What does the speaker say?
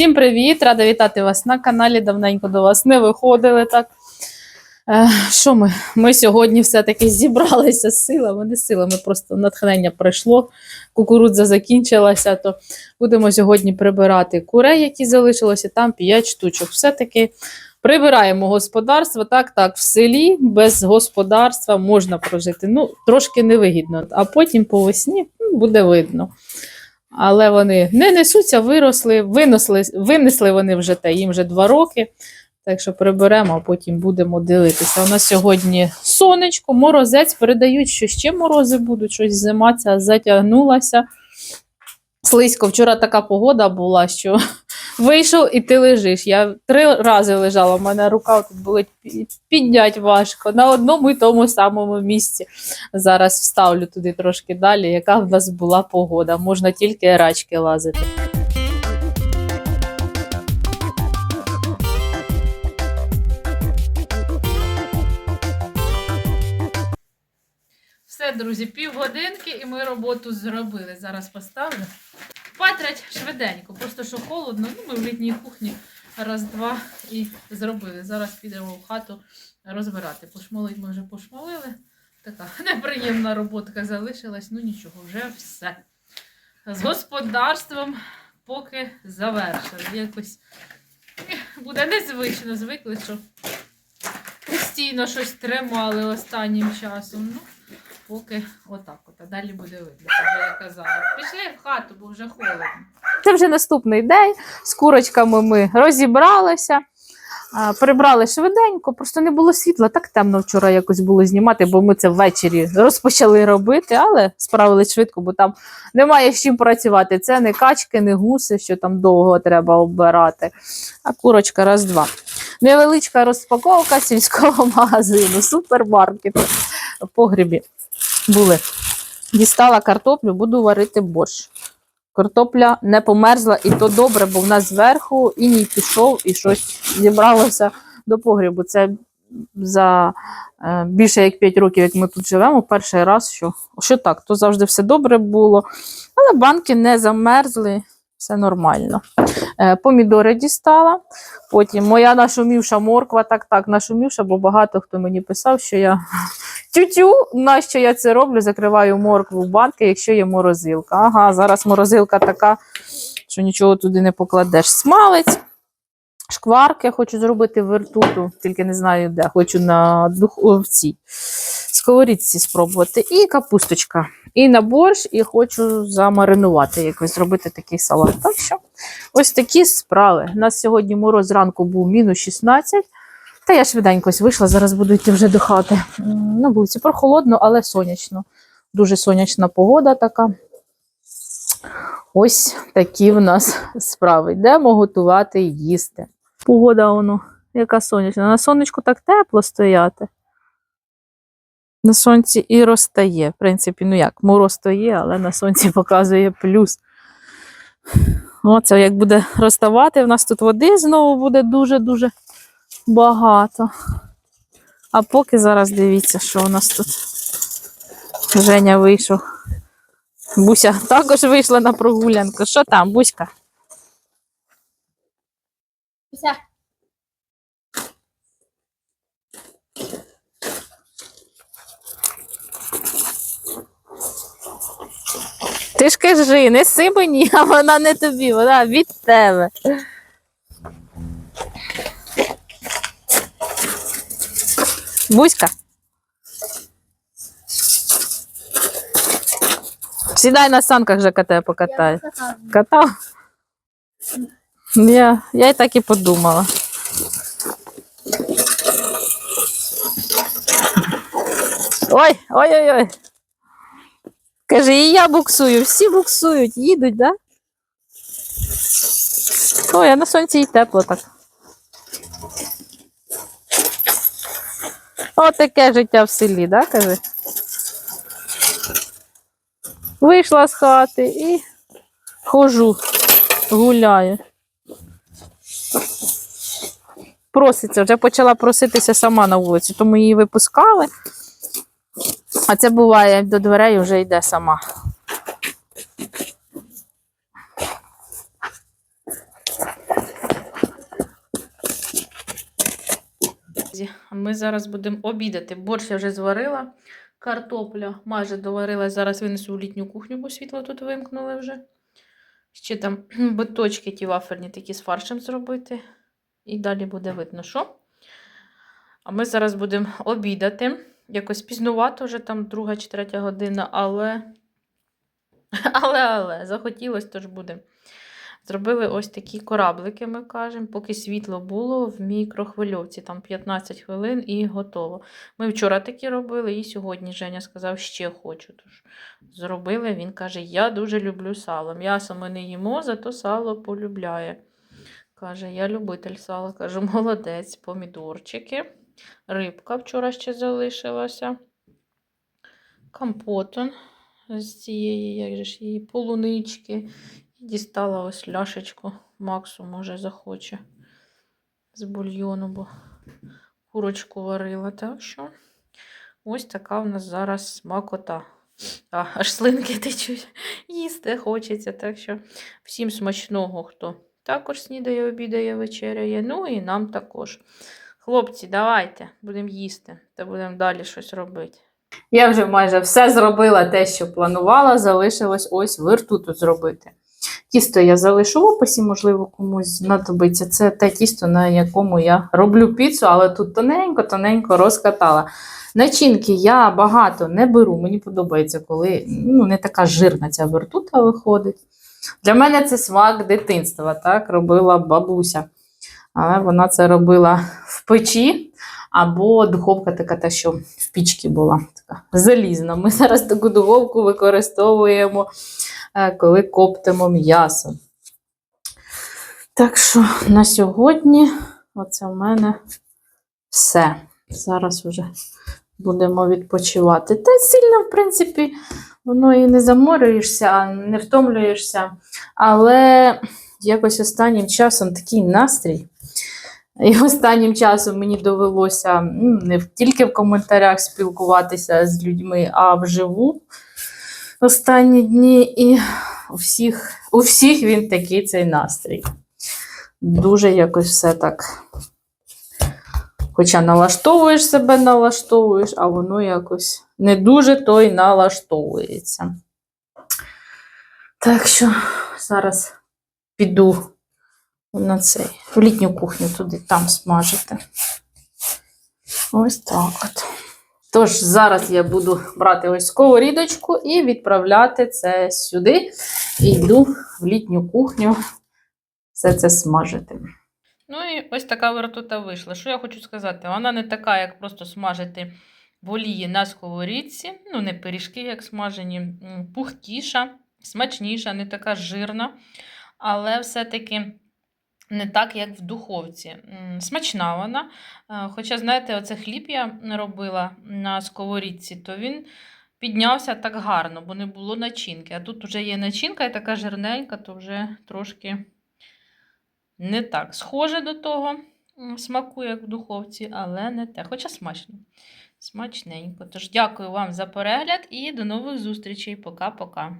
Всім привіт! Рада вітати вас на каналі. Давненько до вас не виходили так. Е, Що ми? Ми сьогодні все-таки зібралися з силами, не силами, просто натхнення прийшло. Кукурудза закінчилася, то будемо сьогодні прибирати курей, які залишилося, там 5 штучок. Все-таки прибираємо господарство. Так, так, в селі без господарства можна прожити. Ну, трошки невигідно, а потім по весні ну, буде видно. Але вони не несуться, виросли, винесли, винесли вони вже те, їм вже два роки. Так що приберемо, а потім будемо дивитися. У нас сьогодні сонечко, морозець. Передають, що ще морози будуть, щось зима ця затягнулася. Слизько, вчора така погода була, що вийшов і ти лежиш. Я три рази лежала, в мене рука тут болить підняти важко на одному і тому самому місці. Зараз вставлю туди трошки далі, яка в нас була погода. Можна тільки рачки лазити. Друзі, півгодинки і ми роботу зробили. Зараз поставлю. Патрять швиденько, просто що холодно. Ну, ми в літній кухні раз-два і зробили. Зараз підемо в хату розбирати. Пошмалить ми вже пошмалили. Така неприємна роботка залишилась. Ну нічого, вже все. З господарством поки завершили. Якось буде незвично, звикли, що постійно щось тримали останнім часом. Ну, поки отак от. А далі буде видно, вже я казала. Пішли в хату, бо вже холодно. Це вже наступний день. З курочками ми розібралися. Прибрали швиденько, просто не було світла. Так темно вчора якось було знімати, бо ми це ввечері розпочали робити, але справились швидко, бо там немає з чим працювати. Це не качки, не гуси, що там довго треба обирати. А курочка раз-два. Невеличка розпаковка сільського магазину, супермаркету в погрібі були. Дістала картоплю, буду варити борщ. Картопля не померзла, і то добре, бо в нас зверху іній пішов і щось зібралося до погрібу. Це за е, більше як 5 років, як ми тут живемо, перший раз, що, що так, то завжди все добре було. Але банки не замерзли, все нормально. Е, помідори дістала. Потім моя нашумівша морква, так, так, нашумівша, бо багато хто мені писав, що я тютю, нащо я це роблю? Закриваю моркву в банки, якщо є морозилка. Ага, зараз морозилка така, що нічого туди не покладеш. Смалець, шкварки хочу зробити вертуту, тільки не знаю де. Хочу на дух... в сковорідці спробувати. І капусточка. І на борщ, і хочу замаринувати, якось зробити такий салат. Так що ось такі справи. У нас сьогодні мороз зранку був мінус 16. Та я швиденько вийшла, зараз буду йти вже до хати. На вулиці прохолодно, але сонячно. Дуже сонячна погода така. Ось такі в нас справи. Йдемо готувати і їсти. Погода воно, яка сонячна. На сонечку так тепло стояти. На сонці і розтає. В принципі, ну як, мороз то але на сонці показує плюс. Оце як буде розставати, в нас тут води знову буде дуже-дуже багато. А поки зараз дивіться, що у нас тут. Женя вийшов. Буся також вийшла на прогулянку. Що там, Буська? Все. Ти ж кажи, неси мені, а вона не тобі, вона від тебе. Буська. Сідай на санках же тебе покатаю. Катав? Я, я і так і подумала. Ой, ой-ой-ой. Каже, і я буксую, всі буксують, їдуть, да? Ой, а на сонці і тепло так. О, таке життя в селі, да, каже? Вийшла з хати і хожу, гуляю. Проситься, вже почала проситися сама на вулиці, тому її випускали. А це буває, до дверей вже йде сама. Ми зараз будемо обідати. Борщ я вже зварила, картопля майже доварилась. Зараз винесу в літню кухню, бо світло тут вимкнули вже. Ще там биточки ті вафельні такі з фаршем зробити. І далі буде видно, що. А ми зараз будемо обідати. Якось пізнувато вже там друга чи третя година, але. Але, але, захотілося, тож будемо. Зробили ось такі кораблики, ми кажемо, поки світло було в мікрохвильовці, там 15 хвилин і готово. Ми вчора такі робили, і сьогодні Женя сказав, ще хочу. Тож зробили. Він каже: Я дуже люблю сало. М'ясо ми не їмо, зато сало полюбляє. Каже, я любитель сала. Кажу, молодець, помідорчики. Рибка вчора ще залишилася. Компотон з цієї, як же ж її, полунички. І дістала ось ляшечку. Максу, може, захоче з бульйону, бо курочку варила. Так що ось така в нас зараз смакота. А, аж слинки течуть. Їсти хочеться. Так що всім смачного, хто також снідає, обідає, вечеряє. Ну і нам також. Хлопці, давайте будемо їсти та будемо далі щось робити. Я вже майже все зробила те, що планувала. Залишилось ось вирту тут зробити. Тісто я залишу в описі, можливо, комусь знадобиться. Це те тісто, на якому я роблю піцу, але тут тоненько-тоненько розкатала. Начинки я багато не беру. Мені подобається, коли ну, не така жирна ця вертута виходить. Для мене це смак дитинства, так робила бабуся. Але вона це робила печі, або духовка така, та, що в пічці була така залізна. Ми зараз таку духовку використовуємо, е, коли коптимо м'ясо. Так що на сьогодні оце в мене все. Зараз вже будемо відпочивати. Та сильно, в принципі, воно і не заморюєшся, не втомлюєшся. Але якось останнім часом такий настрій. І останнім часом мені довелося ну, не тільки в коментарях спілкуватися з людьми, а вживу останні дні. І у всіх, у всіх він такий цей настрій. Дуже якось все так. Хоча налаштовуєш себе, налаштовуєш, а воно якось не дуже то й налаштовується. Так що зараз піду на цей, в літню кухню туди, там смажити. Ось так от. Тож, зараз я буду брати ось сковорідочку і відправляти це сюди. І йду в літню кухню все це смажити. Ну і ось така вертута вийшла. Що я хочу сказати? Вона не така, як просто смажити в на сковорідці. Ну, не пиріжки, як смажені, пухкіша, смачніша, не така жирна, але все-таки не так, як в духовці. Смачна вона. Е, Хоча, знаєте, оце хліб я робила на сковорідці, то він піднявся так гарно, бо не було начинки. А тут вже є начинка і така жирненька, то вже трошки не так схоже до того м, смаку, як в духовці, але не те. Хоча смачно. Смачненько. Тож дякую вам за перегляд і до нових зустрічей. Пока-пока.